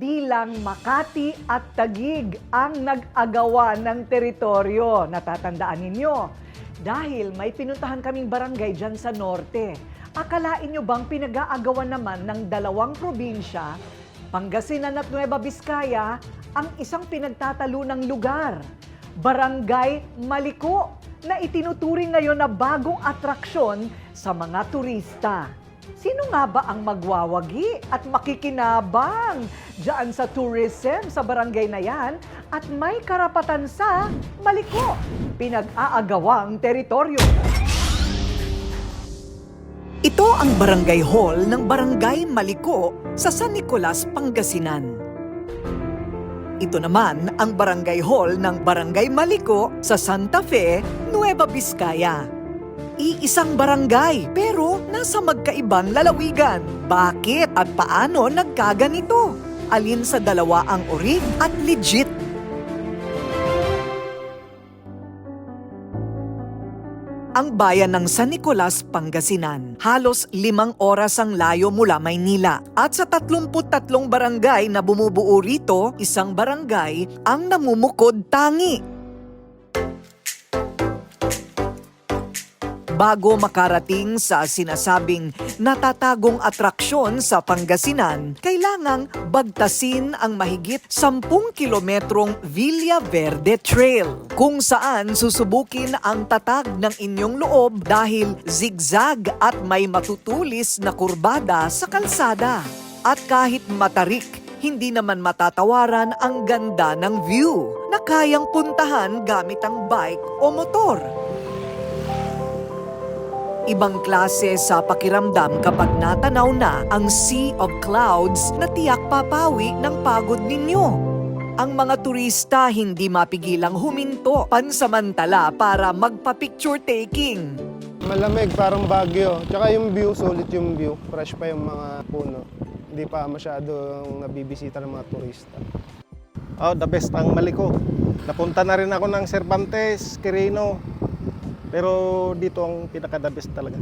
hindi lang Makati at Tagig ang nag-agawa ng teritoryo. Natatandaan ninyo? Dahil may pinuntahan kaming barangay dyan sa norte. Akalain nyo bang pinag-aagawan naman ng dalawang probinsya, Pangasinan at Nueva Vizcaya, ang isang pinagtatalunang lugar? Barangay Maliko na itinuturing ngayon na bagong atraksyon sa mga turista. Sino nga ba ang magwawagi at makikinabang dyan sa tourism sa barangay na yan at may karapatan sa Maliko, pinag-aagawang teritoryo? Ito ang barangay hall ng Barangay Maliko sa San Nicolas, Pangasinan. Ito naman ang barangay hall ng Barangay Maliko sa Santa Fe, Nueva Vizcaya. Iisang barangay pero nasa magkaibang lalawigan. Bakit at paano nagkaganito? Alin sa dalawa ang orig at legit? Ang bayan ng San Nicolas, Pangasinan. Halos limang oras ang layo mula Maynila. At sa 33 barangay na bumubuo rito, isang barangay ang namumukod tangi. Bago makarating sa sinasabing natatagong atraksyon sa Pangasinan, kailangang bagtasin ang mahigit 10 kilometrong Villa Verde Trail, kung saan susubukin ang tatag ng inyong loob dahil zigzag at may matutulis na kurbada sa kalsada. At kahit matarik, hindi naman matatawaran ang ganda ng view na kayang puntahan gamit ang bike o motor. Ibang klase sa pakiramdam kapag natanaw na ang sea of clouds na tiyak papawi ng pagod ninyo. Ang mga turista hindi mapigilang huminto pansamantala para magpa-picture taking. Malamig, parang bagyo. Tsaka yung view, sulit yung view. Fresh pa yung mga puno. Hindi pa masyadong nabibisita ng mga turista. Oh, the best ang Maliko. Napunta na rin ako ng Cervantes, Quirino. Pero dito ang best talaga.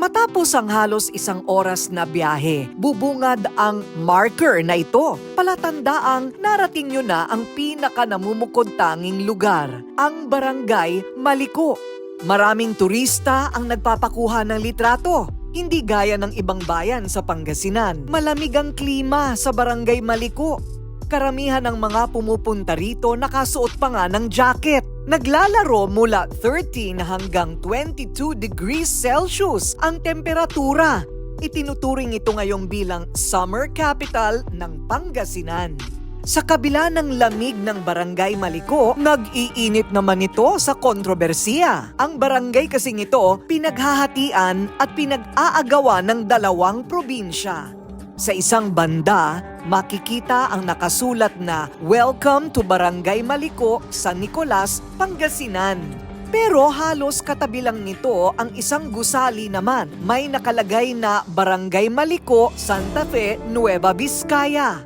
Matapos ang halos isang oras na biyahe, bubungad ang marker na ito. Palatandaang narating nyo na ang pinaka namumukod tanging lugar, ang Barangay Maliko. Maraming turista ang nagpapakuha ng litrato. Hindi gaya ng ibang bayan sa Pangasinan. Malamig ang klima sa Barangay Maliko. Karamihan ng mga pumupunta rito nakasuot pa nga ng jacket. Naglalaro mula 13 hanggang 22 degrees Celsius ang temperatura. Itinuturing ito ngayong bilang summer capital ng Pangasinan. Sa kabila ng lamig ng Barangay Maliko, nag-iinit naman ito sa kontrobersiya. Ang barangay kasing ito, pinaghahatian at pinag-aagawa ng dalawang probinsya. Sa isang banda, makikita ang nakasulat na Welcome to Barangay Maliko, San Nicolas, Pangasinan. Pero halos katabi lang nito ang isang gusali naman. May nakalagay na Barangay Maliko, Santa Fe, Nueva Vizcaya.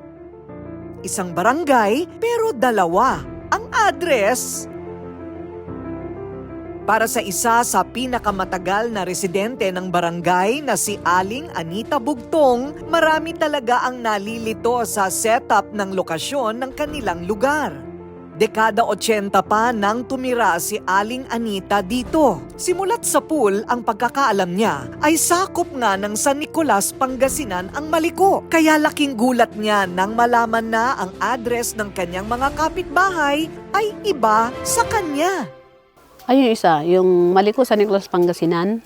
Isang barangay pero dalawa. Ang address para sa isa sa pinakamatagal na residente ng barangay na si Aling Anita Bugtong, marami talaga ang nalilito sa setup ng lokasyon ng kanilang lugar. Dekada 80 pa nang tumira si Aling Anita dito. Simulat sa pool, ang pagkakaalam niya ay sakop nga ng San Nicolas, Pangasinan ang Maliko. Kaya laking gulat niya nang malaman na ang address ng kanyang mga kapitbahay ay iba sa kanya. Ay, yung isa, yung Maliko San Nicolas Pangasinan.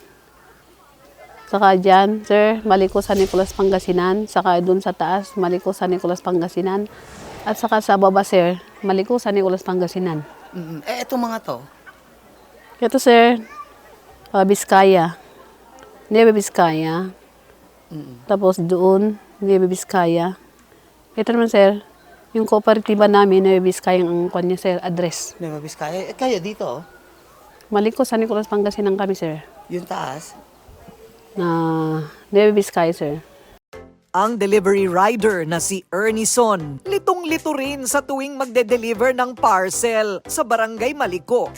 Saka dyan, sir, Maliko San Nicolas Pangasinan. Saka dun sa taas, Maliko San Nicolas Pangasinan. At saka sa baba, sir, Maliko San Nicolas Pangasinan. Mm, eh, itong mga to. Ito, sir, uh, Biskaya. Nueva Biskaya. Tapos doon, Nueva Biskaya. Ito naman, sir, yung kooperatiba namin, Nueva Biskaya ang kanya, sir, address. Nueva Vizcaya. Eh, kayo dito, oh. Maliko San Nicolas Pangasinan kami, sir. yung taas. Na Nueva Vizcaya, sir. Ang delivery rider na si Ernison, litong-lito rin sa tuwing magde-deliver ng parcel sa Barangay Maliko.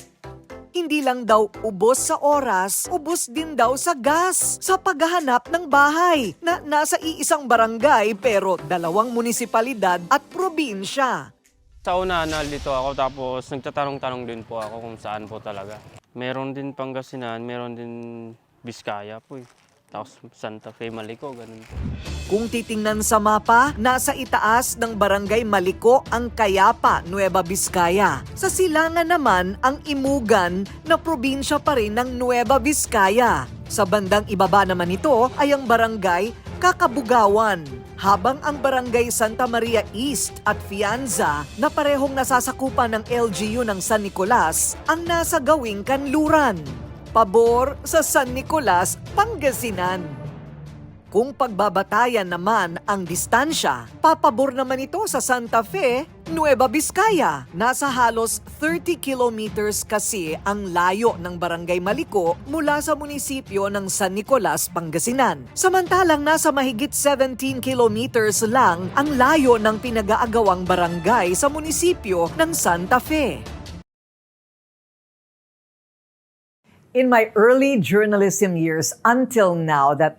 hindi lang daw ubos sa oras, ubos din daw sa gas sa paghahanap ng bahay na nasa iisang barangay pero dalawang munisipalidad at probinsya. Sa una, nalito ako tapos nagtatanong-tanong din po ako kung saan po talaga. Meron din Pangasinan, meron din Biskaya po eh. Tapos Santa Fe, Maliko, ganun po. Kung titingnan sa mapa, nasa itaas ng barangay Maliko ang Kayapa, Nueva Vizcaya. Sa silangan naman ang Imugan na probinsya pa rin ng Nueva Vizcaya. Sa bandang ibaba naman ito ay ang barangay Kakabugawan. Habang ang barangay Santa Maria East at Fianza na parehong nasasakupan ng LGU ng San Nicolas ang nasa gawing kanluran. Pabor sa San Nicolas, Pangasinan. Kung pagbabatayan naman ang distansya, papabor naman ito sa Santa Fe, Nueva Vizcaya. Nasa halos 30 kilometers kasi ang layo ng Barangay Maliko mula sa munisipyo ng San Nicolas, Pangasinan. Samantalang nasa mahigit 17 kilometers lang ang layo ng pinag-aagawang barangay sa munisipyo ng Santa Fe. in my early journalism years until now that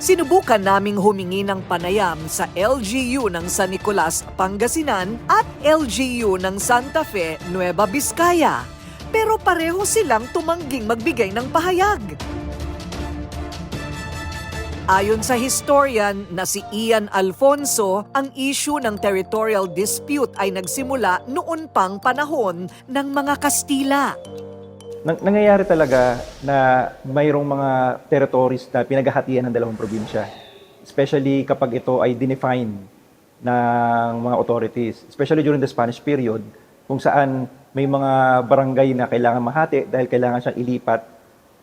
Sinubukan naming humingi ng panayam sa LGU ng San Nicolas, Pangasinan at LGU ng Santa Fe, Nueva Vizcaya. Pero pareho silang tumangging magbigay ng pahayag. Ayon sa historian na si Ian Alfonso, ang issue ng territorial dispute ay nagsimula noon pang panahon ng mga Kastila. Nang- nangyayari talaga na mayroong mga territories na pinaghahatian ng dalawang probinsya. Especially kapag ito ay dinefine ng mga authorities. Especially during the Spanish period, kung saan may mga barangay na kailangan mahati dahil kailangan siyang ilipat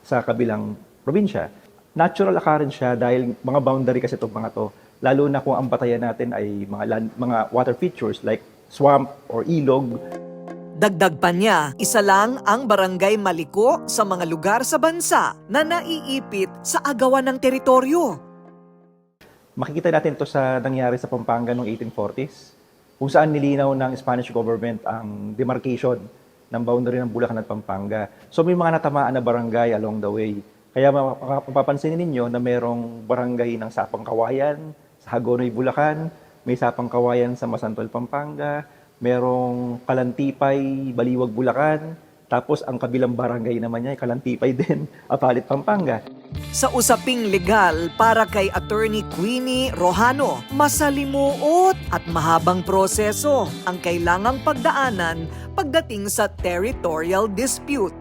sa kabilang probinsya. Natural occurrence siya dahil mga boundary kasi itong mga to. Lalo na kung ang batayan natin ay mga, land, mga water features like swamp or ilog. Dagdag pa niya, isa lang ang barangay Maliko sa mga lugar sa bansa na naiipit sa agawan ng teritoryo. Makikita natin ito sa nangyari sa Pampanga noong 1840s, kung saan nilinaw ng Spanish government ang demarcation ng boundary ng Bulacan at Pampanga. So may mga natamaan na barangay along the way. Kaya mapa- mapapansin ninyo na merong barangay ng Sapang Kawayan, sa Hagonoy, Bulacan, may Sapang Kawayan sa Masantol, Pampanga, merong Kalantipay, Baliwag, Bulacan, tapos ang kabilang barangay naman niya ay Kalantipay din, Apalit, Pampanga. Sa usaping legal para kay Attorney Queenie Rojano, masalimuot at mahabang proseso ang kailangang pagdaanan pagdating sa territorial dispute.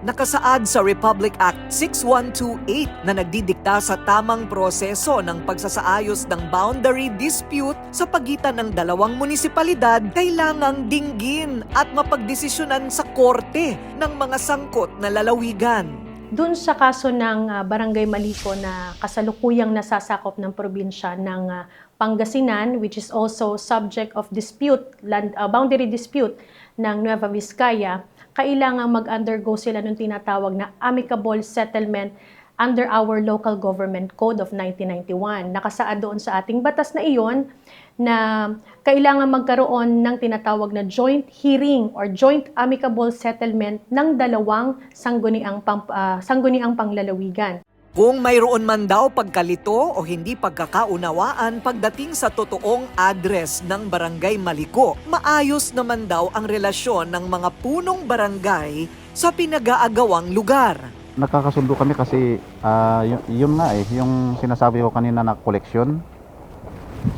Nakasaad sa Republic Act 6128 na nagdidikta sa tamang proseso ng pagsasaayos ng boundary dispute sa pagitan ng dalawang munisipalidad kailangang dinggin at mapagdesisyonan sa korte ng mga sangkot na lalawigan. Doon sa kaso ng ah, Barangay Maliko na kasalukuyang nasasakop ng probinsya ng ah, Pangasinan, which is also subject of dispute, land, ah, boundary dispute ng Nueva Vizcaya, kailangan mag-undergo sila ng tinatawag na amicable settlement under our Local Government Code of 1991. Nakasaad doon sa ating batas na iyon na kailangan magkaroon ng tinatawag na joint hearing or joint amicable settlement ng dalawang sangguniang, pang, ah, sangguniang panglalawigan. Kung mayroon man daw pagkalito o hindi pagkakaunawaan pagdating sa totoong address ng Barangay Maliko, maayos naman daw ang relasyon ng mga punong barangay sa pinag-aagawang lugar. Nakakasundo kami kasi ah, yun, yun nga eh, yung sinasabi ko kanina na koleksyon.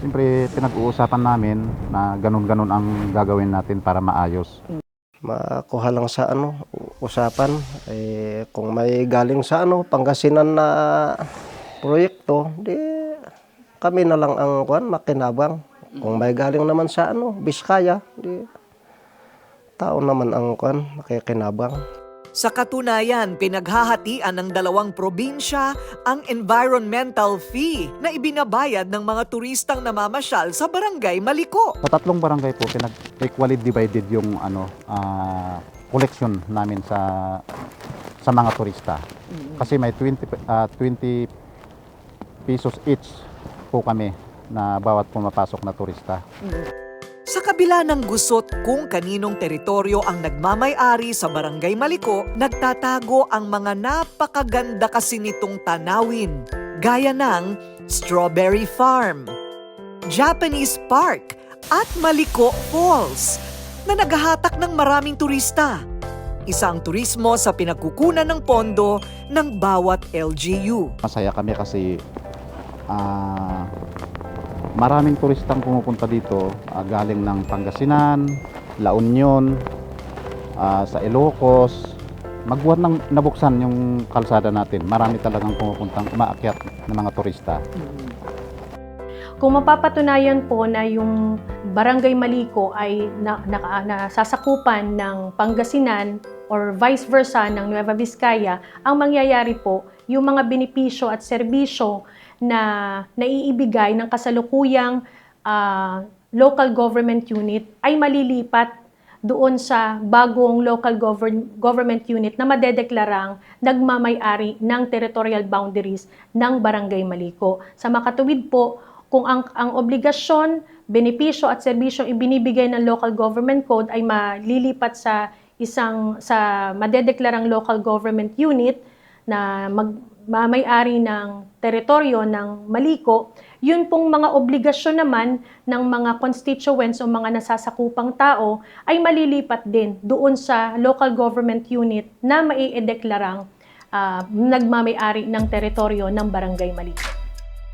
Siyempre pinag-uusapan namin na ganun-ganun ang gagawin natin para maayos. Makuha lang sa ano, usapan. Eh, kung may galing sa ano, Pangasinan na proyekto, di kami na lang ang kuan makinabang. Kung may galing naman sa ano, Biskaya, di tao naman ang kuan makikinabang. Sa katunayan, pinaghahatian ng dalawang probinsya ang environmental fee na ibinabayad ng mga turistang namamasyal sa Barangay Maliko. Sa tatlong barangay po pinag-equally divided yung ano ah, collection namin sa sa mga turista. Kasi may 20 pe- ah, 20 pesos each po kami na bawat pumapasok na turista. Sa kabila ng gusot kung kaninong teritoryo ang nagmamay-ari sa Barangay Maliko, nagtatago ang mga napakaganda kasi nitong tanawin, gaya ng Strawberry Farm, Japanese Park at Maliko Falls na naghahatak ng maraming turista. Isang turismo sa pinagkukunan ng pondo ng bawat LGU. Masaya kami kasi ah, maraming turistang pumupunta dito ah, galing ng Pangasinan, La Union, ah, sa Ilocos. Magbuhat ng nabuksan yung kalsada natin. Marami talagang pumupuntang umaakyat ng mga turista. Kung mapapatunayan po na yung Barangay Maliko ay na, na, nasasakupan ng Pangasinan or vice versa ng Nueva Vizcaya, ang mangyayari po, yung mga benepisyo at serbisyo na naiibigay ng kasalukuyang ah, local government unit ay malilipat doon sa bagong local govern- government unit na madedeklarang nagmamay-ari ng territorial boundaries ng Barangay Maliko. Sa makatuwid po, kung ang, ang obligasyon, benepisyo at serbisyong ibinibigay ng local government code ay malilipat sa isang sa madedeklarang local government unit na magmamay-ari ng teritoryo ng Maliko, yun pong mga obligasyon naman ng mga constituents o mga nasasakupang tao ay malilipat din doon sa local government unit na maiideklarang ah, nagmamay-ari ng teritoryo ng Barangay Maliko.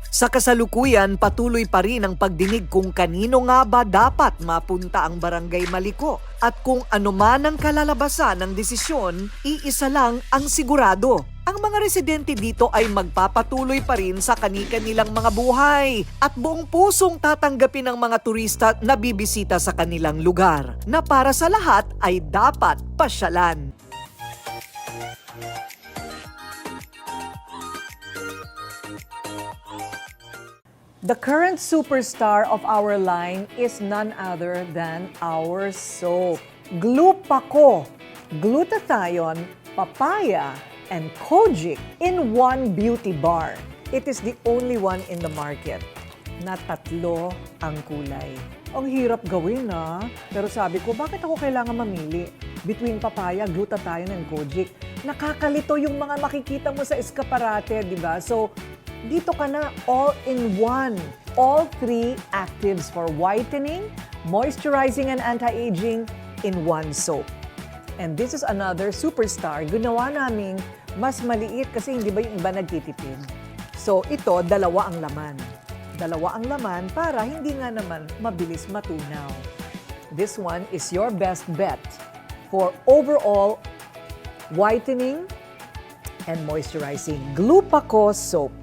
Sa kasalukuyan, patuloy pa rin ang pagdinig kung kanino nga ba dapat mapunta ang barangay Maliko at kung ano man ang kalalabasan ng desisyon, iisa lang ang sigurado. Ang mga residente dito ay magpapatuloy pa rin sa kani-kanilang mga buhay at buong pusong tatanggapin ng mga turista na bibisita sa kanilang lugar na para sa lahat ay dapat pasyalan. The current superstar of our line is none other than our soap. Glupaco, glutathione, papaya, and kojic in one beauty bar. It is the only one in the market na tatlo ang kulay. Ang hirap gawin na. Pero sabi ko, bakit ako kailangan mamili between papaya, glutathione, and kojic? Nakakalito yung mga makikita mo sa eskaparate, di ba? So, dito ka na all in one. All three actives for whitening, moisturizing, and anti-aging in one soap. And this is another superstar. Ginawa naming mas maliit kasi hindi ba yung iba nagtitipid. So ito, dalawa ang laman. Dalawa ang laman para hindi nga naman mabilis matunaw. This one is your best bet for overall whitening and moisturizing. Glupaco soap.